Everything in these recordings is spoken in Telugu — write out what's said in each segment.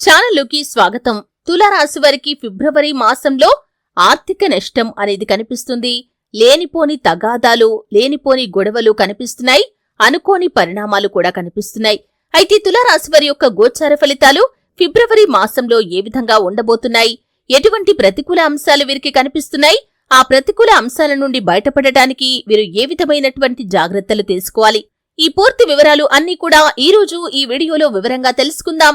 ఛానల్లోకి స్వాగతం. తులారాశి వారికి ఫిబ్రవరి మాసంలో ఆర్థిక నష్టం అనేది కనిపిస్తుంది. లేనిపోని తగాదాలు లేనిపోని గొడవలు కనిపిస్తున్నాయి. అనుకోని పరిణామాలు కూడా కనిపిస్తున్నాయి. అయితే తులారాశి వారి యొక్క గోచార ఫలితాలు ఫిబ్రవరి మాసంలో ఏ విధంగా ఉండబోతున్నాయి? ఎటువంటి ప్రతికూల అంశాలు వీరికి కనిపిస్తున్నాయి? ఆ ప్రతికూల అంశాల నుండి బయటపడటానికి వీరు ఏ విధమైనటువంటి జాగ్రత్తలు తీసుకోవాలి? ఈ పూర్తి వివరాలు అన్నీ కూడా ఈ రోజు ఈ వీడియోలో వివరంగా తెలుసుకుందాం.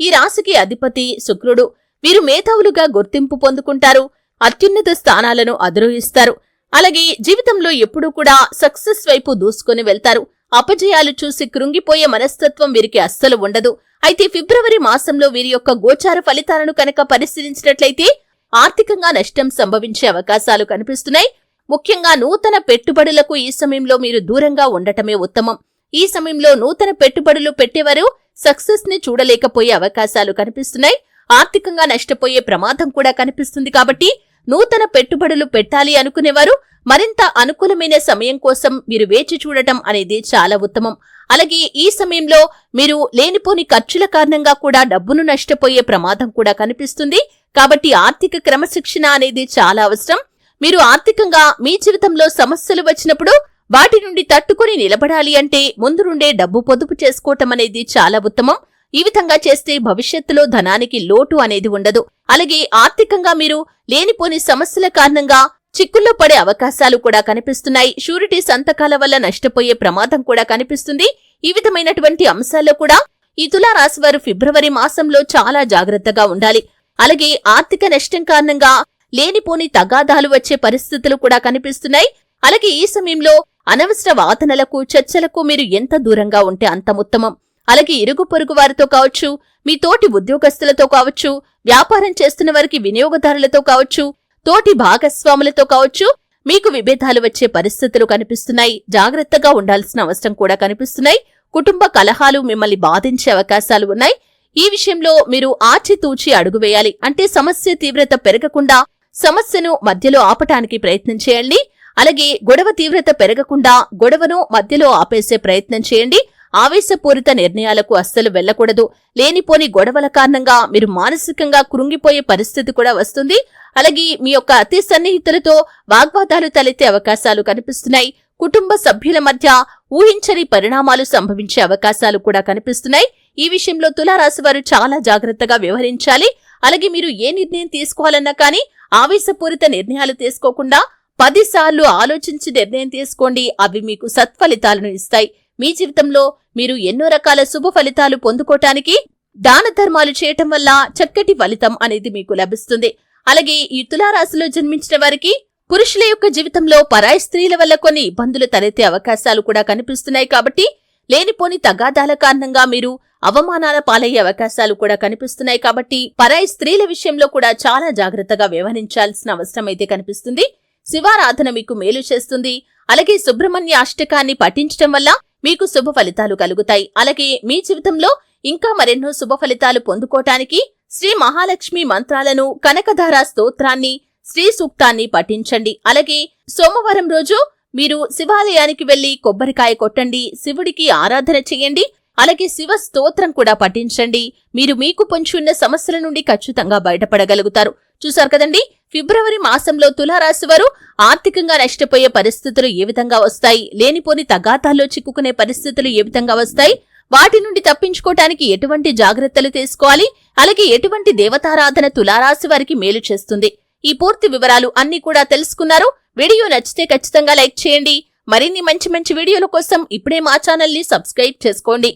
ఈ రాశికి అధిపతి శుక్రుడు. వీరు మేధావులుగా గుర్తింపు పొందుకుంటారు. అత్యున్నత స్థానాలను అధిరోహిస్తారు. అలాగే జీవితంలో ఎప్పుడూ కూడా సక్సెస్ వైపు దూసుకొని వెళ్తారు. అపజయాలు చూసి కృంగిపోయే మనస్తత్వం వీరికి అస్సలు ఉండదు. అయితే ఫిబ్రవరి మాసంలో వీరి యొక్క గోచార ఫలితాలను కనుక పరిశీలించినట్లయితే ఆర్థికంగా నష్టం సంభవించే అవకాశాలు కనిపిస్తున్నాయి. ముఖ్యంగా నూతన పెట్టుబడులకు ఈ సమయంలో మీరు దూరంగా ఉండటమే ఉత్తమం. ఈ సమయంలో నూతన పెట్టుబడులు పెట్టేవారు సక్సెస్ని చూడలేకపోయే అవకాశాలు కనిపిస్తున్నాయి. ఆర్థికంగా నష్టపోయే ప్రమాదం కూడా కనిపిస్తుంది కాబట్టి నూతన పెట్టుబడులు పెట్టాలి అనుకునేవారు. మరింత అనుకూలమైన సమయం కోసం మీరు వేచి చూడటం అనేది చాలా ఉత్తమం. అలాగే ఈ సమయంలో మీరు లేనిపోని ఖర్చుల కారణంగా కూడా డబ్బును నష్టపోయే ప్రమాదం కూడా కనిపిస్తుంది. కాబట్టి ఆర్థిక క్రమశిక్షణ అనేది చాలా అవసరం. మీరు ఆర్థికంగా మీ జీవితంలో సమస్యలు వచ్చినప్పుడు వాటి నుండి తట్టుకుని నిలబడాలి అంటే ముందు నుండే డబ్బు పొదుపు చేసుకోవటం అనేది చాలా ఉత్తమం. ఈ విధంగా చేస్తే భవిష్యత్తులో ధనానికి లోటు అనేది ఉండదు. అలాగే ఆర్థికంగా మీరు లేనిపోని సమస్యల కారణంగా చిక్కుల్లో పడే అవకాశాలు కూడా కనిపిస్తున్నాయి. షూరిటీ సంతకాల వల్ల నష్టపోయే ప్రమాదం కూడా కనిపిస్తుంది. ఈ విధమైనటువంటి అంశాల్లో కూడా ఈ తులారాశి వారు ఫిబ్రవరి మాసంలో చాలా జాగ్రత్తగా ఉండాలి. అలాగే ఆర్థిక నష్టం కారణంగా లేనిపోని తగాదాలు వచ్చే పరిస్థితులు కూడా కనిపిస్తున్నాయి. అలాగే ఈ సమయంలో అనవసర వాదనలకు చర్చలకు మీరు ఎంత దూరంగా ఉంటే అంత ఉత్తమం. అలాగే ఇరుగు పొరుగు వారితో కావచ్చు మీ తోటి ఉద్యోగస్తులతో కావచ్చు వ్యాపారం చేస్తున్న వారికి వినియోగదారులతో కావచ్చు తోటి భాగస్వాములతో కావచ్చు మీకు విభేదాలు వచ్చే పరిస్థితులు కనిపిస్తున్నాయి. జాగ్రత్తగా ఉండాల్సిన అవసరం కూడా కనిపిస్తున్నాయి. కుటుంబ కలహాలు మిమ్మల్ని బాధించే అవకాశాలు ఉన్నాయి. ఈ విషయంలో మీరు ఆచితూచి అడుగు వేయాలి. అంటే సమస్య తీవ్రత పెరగకుండా సమస్యను మధ్యలో ఆపటానికి ప్రయత్నం చేయండి. అలాగే గొడవ తీవ్రత పెరగకుండా గొడవను మధ్యలో ఆపేసే ప్రయత్నం చేయండి. ఆవేశపూరిత నిర్ణయాలకు అస్సలు వెళ్ళకూడదు లేనిపోని గొడవల కారణంగా మీరు మానసికంగా కృంగిపోయే పరిస్థితి కూడా వస్తుంది. అలాగే మీ యొక్క అతి సన్నిహితులతో వాగ్వాదాలు తలెత్తే అవకాశాలు కనిపిస్తున్నాయి. కుటుంబ సభ్యుల మధ్య ఊహించని పరిణామాలు సంభవించే అవకాశాలు కూడా కనిపిస్తున్నాయి. ఈ విషయంలో తులారాశి వారు చాలా జాగ్రత్తగా వ్యవహరించాలి. అలాగే మీరు ఏ నిర్ణయం తీసుకోవాలన్నా కానీ ఆవేశపూరిత నిర్ణయాలు తీసుకోకుండా పదిసార్లు ఆలోచించి నిర్ణయం తీసుకోండి. అవి మీకు సత్ఫలితాలను ఇస్తాయి. మీ జీవితంలో మీరు ఎన్నో రకాల శుభ ఫలితాలు పొందుకోటానికి దాన ధర్మాలు చేయటం వల్ల చక్కటి ఫలితం అనేది మీకు లభిస్తుంది. అలాగే ఈ తులారాశిలో జన్మించిన వారికి పురుషుల యొక్క జీవితంలో పరాయి స్త్రీల వల్ల కొన్ని ఇబ్బందులు తలెత్తే అవకాశాలు కూడా కనిపిస్తున్నాయి కాబట్టి లేనిపోని తగాదాల కారణంగా మీరు అవమానాల పాలయ్యే అవకాశాలు కూడా కనిపిస్తున్నాయి కాబట్టి పరాయి స్త్రీల విషయంలో కూడా చాలా జాగ్రత్తగా వ్యవహరించాల్సిన అవసరం అయితే కనిపిస్తుంది. శివారాధన మీకు మేలు చేస్తుంది. అలాగే సుబ్రహ్మణ్య అష్టకాన్ని పఠించటం వల్ల మీకు శుభ ఫలితాలు కలుగుతాయి. అలాగే మీ జీవితంలో ఇంకా మరెన్నో శుభ ఫలితాలు పొందుకోటానికి శ్రీ మహాలక్ష్మి మంత్రాలను కనకధార స్తోత్రాన్ని శ్రీ సూక్తాన్ని పఠించండి. అలాగే సోమవారం రోజు మీరు శివాలయానికి వెళ్ళి కొబ్బరికాయ కొట్టండి. శివుడికి ఆరాధన చేయండి. అలాగే శివ స్తోత్రం కూడా పఠించండి. మీరు మీకు పొంచున్న సమస్యల నుండి ఖచ్చితంగా బయటపడగలుగుతారు. చూశారు కదండి? ఫిబ్రవరి మాసంలో తులారాశి వారు ఆర్థికంగా నష్టపోయే పరిస్థితులు ఏ విధంగా వస్తాయి? లేనిపోని తగాతాల్లో చిక్కుకునే పరిస్థితులు ఏ విధంగా వస్తాయి? వాటి నుండి తప్పించుకోవటానికి ఎటువంటి జాగ్రత్తలు తీసుకోవాలి? అలాగే ఎటువంటి దేవతారాధన తులారాశి వారికి మేలు చేస్తుంది? ఈ పూర్తి వివరాలు అన్ని కూడా తెలుసుకున్నారు. వీడియో నచ్చితే ఖచ్చితంగా లైక్ చేయండి. మరిన్ని మంచి మంచి వీడియోల కోసం ఇప్పుడే మా ఛానల్ని సబ్స్క్రైబ్ చేసుకోండి.